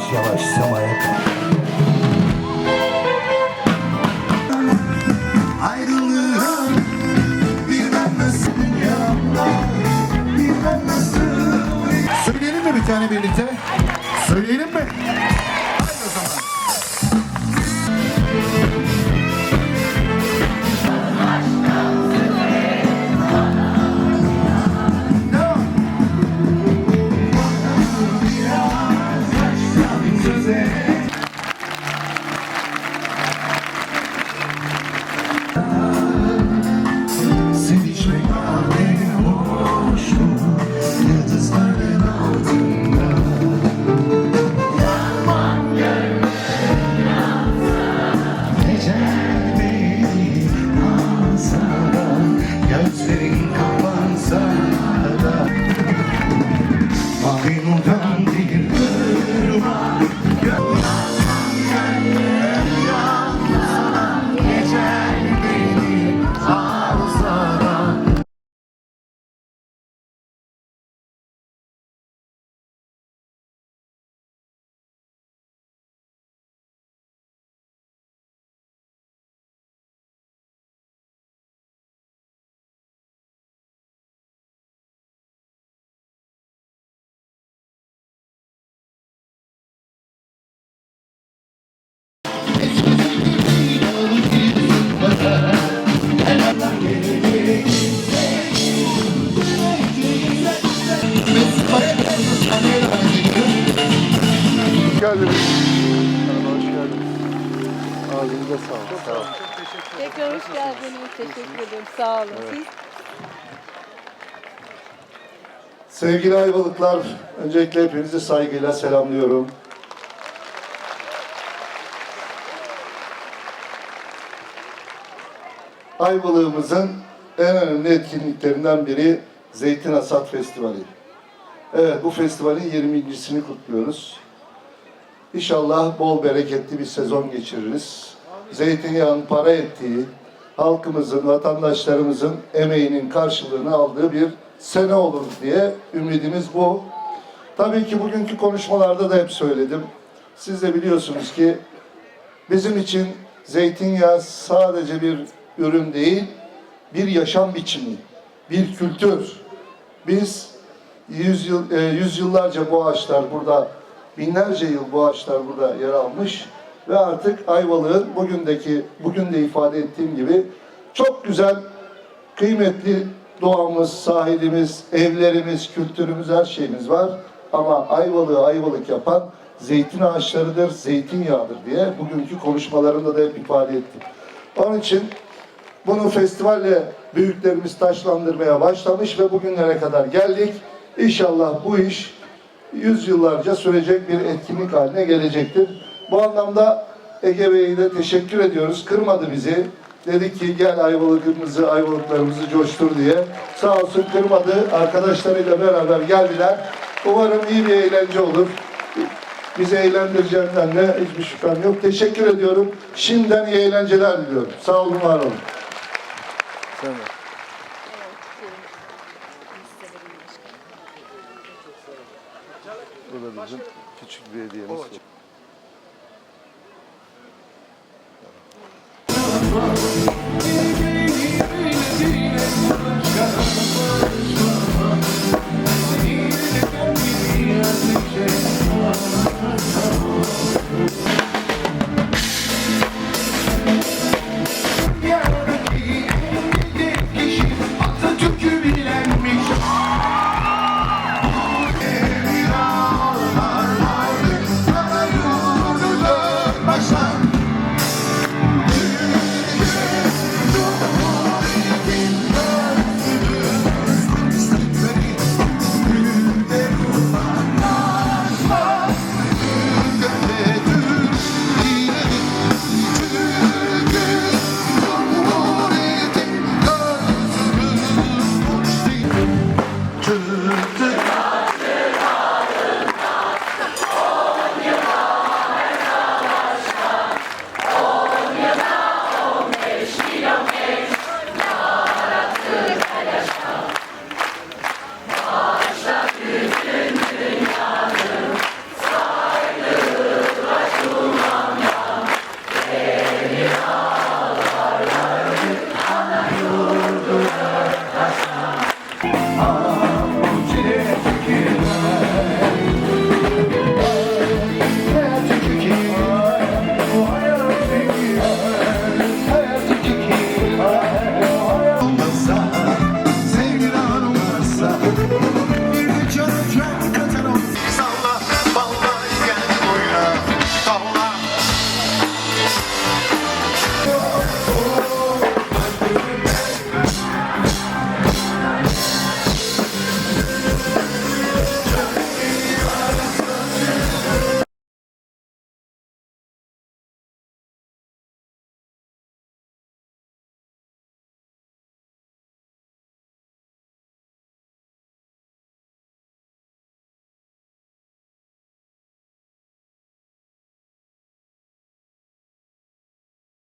yavaş yavaş semaya nasıl Söyleyelim mi bir tane birlikte? Söyleyelim mi? Ağzınıza sağlık. Sağ olun. Tekrar hoş geldiniz. Teşekkür ederim. Sağ olun. Siz Sevgili Ayvalıklar, öncelikle hepinizi saygıyla selamlıyorum. Ayvalık'ımızın en önemli etkinliklerinden biri Zeytin Hasat Festivali. Evet, bu festivalin 20.sini kutluyoruz. İnşallah bol bereketli bir sezon geçiririz. Zeytinyağının para ettiği, halkımızın, vatandaşlarımızın emeğinin karşılığını aldığı bir sene olur diye ümidimiz bu. Tabii ki bugünkü konuşmalarda da hep söyledim. Siz de biliyorsunuz ki bizim için zeytinyağı sadece bir ürün değil, bir yaşam biçimi, bir kültür. Biz yüzyıl, e, yüzyıllarca bu ağaçlar burada, binlerce yıl bu ağaçlar burada yer almış ve artık Ayvalık'ın bugündeki, bugün de ifade ettiğim gibi çok güzel, kıymetli doğamız, sahilimiz, evlerimiz, kültürümüz, her şeyimiz var. Ama Ayvalık'ı Ayvalık yapan zeytin ağaçlarıdır, zeytinyağıdır diye bugünkü konuşmalarımda da hep ifade ettim. Onun için bunu festivalle büyüklerimiz taşlandırmaya başlamış ve bugünlere kadar geldik. İnşallah bu iş yüzyıllarca sürecek bir etkinlik haline gelecektir. Bu anlamda Ege Bey'e de teşekkür ediyoruz. Kırmadı bizi. Dedik ki gel Ayvalık'ımızı, Ayvalıklarımızı coştur diye. Sağ olsun kırmadı. Arkadaşlarıyla beraber geldiler. Umarım iyi bir eğlence olur. Bizi eğlendireceğinden de hiçbir şüphem yok. Teşekkür ediyorum. Şimdiden iyi eğlenceler diliyorum. Sağ olun, var olun. Sen de. Bu da bizim küçük bir hediyemiz.